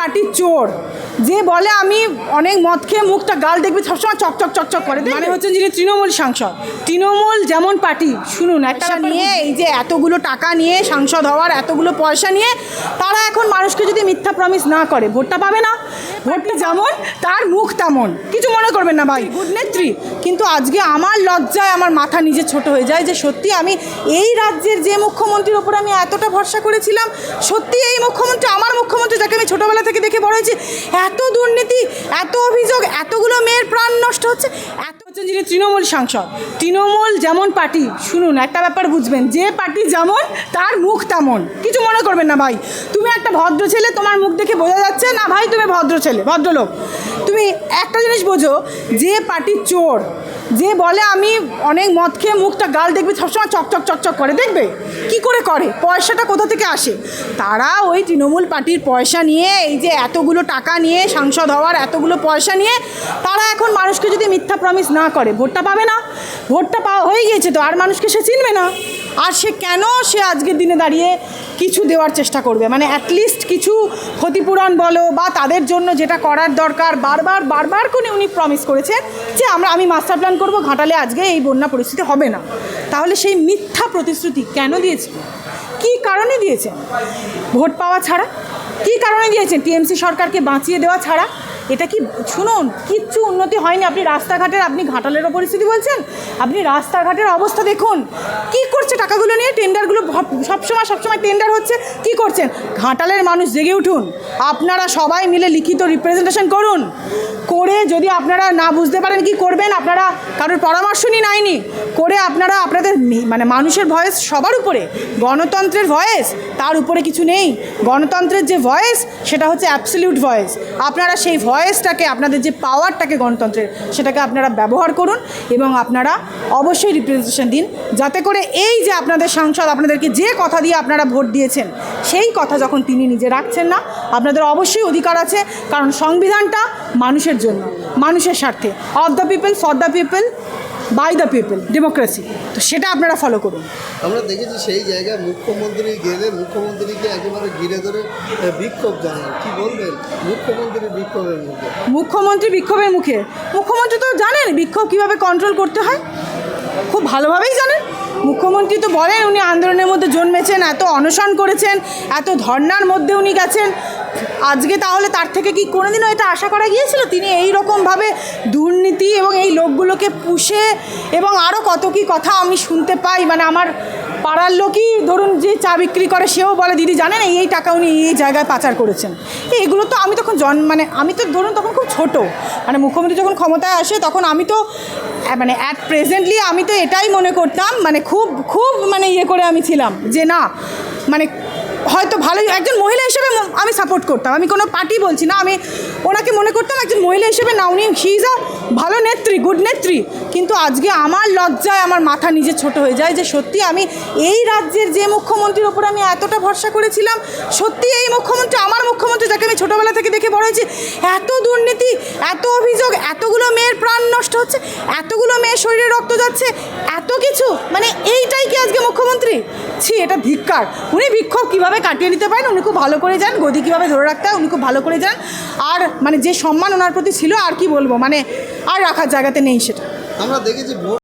পার্টির চোর। যে বলে আমি অনেক মদ খেয়ে মুখটা গাল দেখবি সবসময় চকচক চকচক করে। মানে হচ্ছেন যিনি তৃণমূল সাংসদ। তৃণমূল যেমন পার্টি শুনুন একটা নিয়ে এই যে এতগুলো টাকা নিয়ে সাংসদ হওয়ার এতগুলো পয়সা নিয়ে তারা এখন মানুষকে যদি মিথ্যা প্রমিস না করে ভোটটা পাবে না? ভোটটা যেমন তার মুখ তেমন। কিছু মনে করবেন না ভাই। গুড নেত্রী কিন্তু আজকে আমার লজ্জায় আমার মাথা নিজে ছোট হয়ে যায় যে সত্যি আমি এই রাজ্যের যে মুখ্যমন্ত্রীর ওপর আমি এতটা ভরসা করেছিলাম সত্যি এই মুখ্যমন্ত্রী আমার ছোটোবেলা থেকে দেখে বড় হয়েছি, এত দুর্নীতি, এত অভিযোগ, এতগুলো মেয়ের প্রাণ নষ্ট হচ্ছে, এত হচ্ছেন যিনি তৃণমূল সাংসদ। তৃণমূল যেমন পার্টি, শুনুন, একটা ব্যাপার বুঝবেন, যে পার্টি যেমন, তার মুখ তেমন। কিছু মনে করবেন না ভাই। তুমি একটা ভদ্র ছেলে, তোমার মুখ দেখে বোঝা যাচ্ছে না ভাই, তুমি ভদ্র ছেলে, ভদ্রলোক। তুমি একটা জিনিস বোঝো, যে পার্টি চোর যে বলে আমি অনেক মদ খেয়ে মুখটা, গাল দেখবি, সবসময় চকচক চকচক করে, দেখবে? কি করে করে? পয়সাটা কোথা থেকে আসে? তারা ওই তৃণমূল পার্টির পয়সা নিয়ে, এই যে এতগুলো টাকা নিয়ে সাংসদ হওয়ার এতগুলো পয়সা নিয়ে, তারা এখন মানুষকে যদি মিথ্যা প্রমিস না করে, ভোটটা পাবে না? ভোটটা পাওয়া হয়ে গিয়েছে তো, আর মানুষকে সে চিনবে না। আর সে কেন সে আজকের দিনে দাঁড়িয়ে কিছু দেওয়ার চেষ্টা করবে? মানে অ্যাটলিস্ট কিছু ক্ষতিপূরণ বলো, বা তাদের জন্য যেটা করার দরকার, বারবার বারবার করে উনি প্রমিস করেছেন যে আমরা, আমি মাস্টার প্ল্যান করব ঘাটালে আজকে এই বন্যা পরিস্থিতি হবে না। তাহলে সেই মিথ্যা প্রতিশ্রুতি কেন দিয়েছে? কি কারণে দিয়েছেন ভোট পাওয়া ছাড়া? কি কারণে দিয়েছেন টিএমসি সরকারকে বাঁচিয়ে দেওয়া ছাড়া? এটা কি, শুনুন, কিচ্ছু উন্নতি হয়নি। আপনি রাস্তাঘাটের, আপনি ঘাটালেরও পরিস্থিতি বলছেন? আপনি রাস্তাঘাটের অবস্থা দেখুন। কি করছে টাকাগুলো নিয়ে? টেন্ডারগুলো সবসময় সবসময় টেন্ডার হচ্ছে। কি করছেন? ঘাটালের মানুষ জেগে উঠুন। আপনারা সবাই মিলে লিখিত রিপ্রেজেন্টেশন করুন। করে যদি আপনারা না বুঝতে পারেন কি করবেন, আপনারা কারোর পরামর্শ নিন আইনি। করে আপনারা আপনাদের মানে মানুষের ভয়েস সবার উপরে। গণতন্ত্রের ভয়েস, তার উপরে কিছু নেই। গণতন্ত্রের যে ভয়েস, সেটা হচ্ছে অ্যাবসলিউট ভয়েস। আপনারা সেই ভয়েসটাকে, আপনাদের যে পাওয়ারটাকে গণতন্ত্রের, সেটাকে আপনারা ব্যবহার করুন এবং আপনারা অবশ্যই রিপ্রেজেন্টেশন দিন। যাতে করে এই যে আপনাদের সাংসদ, আপনাদেরকে যে কথা দিয়ে আপনারা ভোট দিয়েছেন, সেই কথা যখন তিনি নিজে রাখছেন না, আপনাদের অবশ্যই অধিকার আছে, কারণ সংবিধানটা মানুষের জন্য, মানুষের স্বার্থে। Of the people for the people by the people democracy তো সেটা আপনারা ফলো করুন। আমরা দেখেছি সেই জায়গায় মুখ্যমন্ত্রী গেলে মুখ্যমন্ত্রীকে একেবারে ঘিরে ধরে বিক্ষোভ জানান। কি বলবেন? মুখ্যমন্ত্রী বিক্ষোভের মুখে। মুখ্যমন্ত্রী বিক্ষোভের মুখে? মুখ্যমন্ত্রী তো জানেন বিক্ষোভ কীভাবে কন্ট্রোল করতে হয়। খুব ভালোভাবেই জানেন। মুখ্যমন্ত্রী তো বলেন উনি আন্দোলনের মধ্যে জন্মেছেন এত অনশন করেছেন এত ধর্নার মধ্যে উনি গেছেন। আজকে তাহলে তার থেকে কি কোনোদিনও এটা আশা করা গিয়েছিল? তিনি এই রকমভাবে দুর্নীতি এবং এই লোকগুলোকে পুষে এবং আরও কত কি কথা আমি শুনতে পাই? মানে আমার পাড়ার লোকই ধরুন যে চা বিক্রি করে, সেও বলে, দিদি, জানেন এই টাকা উনি এই জায়গায় পাচার করেছেন। এগুলো তো আমি তখন জন মানে আমি তো ধরুন তখন খুব ছোট। মানে মুখ্যমন্ত্রী যখন ক্ষমতায় আসে, তখন আমি তো মানে অ্যাট প্রেজেন্টলি আমি তো এটাই মনে করতাম মানে খুব খুব মানে ইয়ে করে আমি ছিলাম যে না মানে হয়তো ভালোই, একজন মহিলা হিসেবে আমি সাপোর্ট করতাম। আমি কোনো পার্টি বলছি না, আমি ওনাকে মনে করতাম একজন মহিলা হিসেবে না, উনি হি ইজ আ ভালো নেত্রী গুড নেত্রী। কিন্তু আজকে আমার লজ্জায় আমার মাথা নিজে ছোট হয়ে যায় যে সত্যি আমি এই রাজ্যের যে মুখ্যমন্ত্রীর ওপর আমি এতটা ভরসা করেছিলাম, সত্যি এই মুখ্যমন্ত্রী, আমার মুখ্যমন্ত্রী যাকে আমি ছোটোবেলা থেকে দেখে বড় হয়েছি, এত দুর্নীতি, এত অভিযোগ, এতগুলো মেয়ের প্রাণ নষ্ট হচ্ছে, এতগুলো মেয়ের শরীরে রক্ত যাচ্ছে, এত কিছু মানে এইটাই কি আজকে মুখ্যমন্ত্রী? ছি, এটা ধিক্কার উনি বিক্ষোভ কীভাবে কাটিয়ে নিতে পারেন? উনি খুব ভালো করে যান গদি কীভাবে ধরে রাখতে হয়, উনি খুব ভালো করে যান আর মানে যে সম্মান ওনার প্রতি ছিল, আর কি বলব? মানে আর রাখার জায়গাতে নেই সেটা। আমরা দেখেছি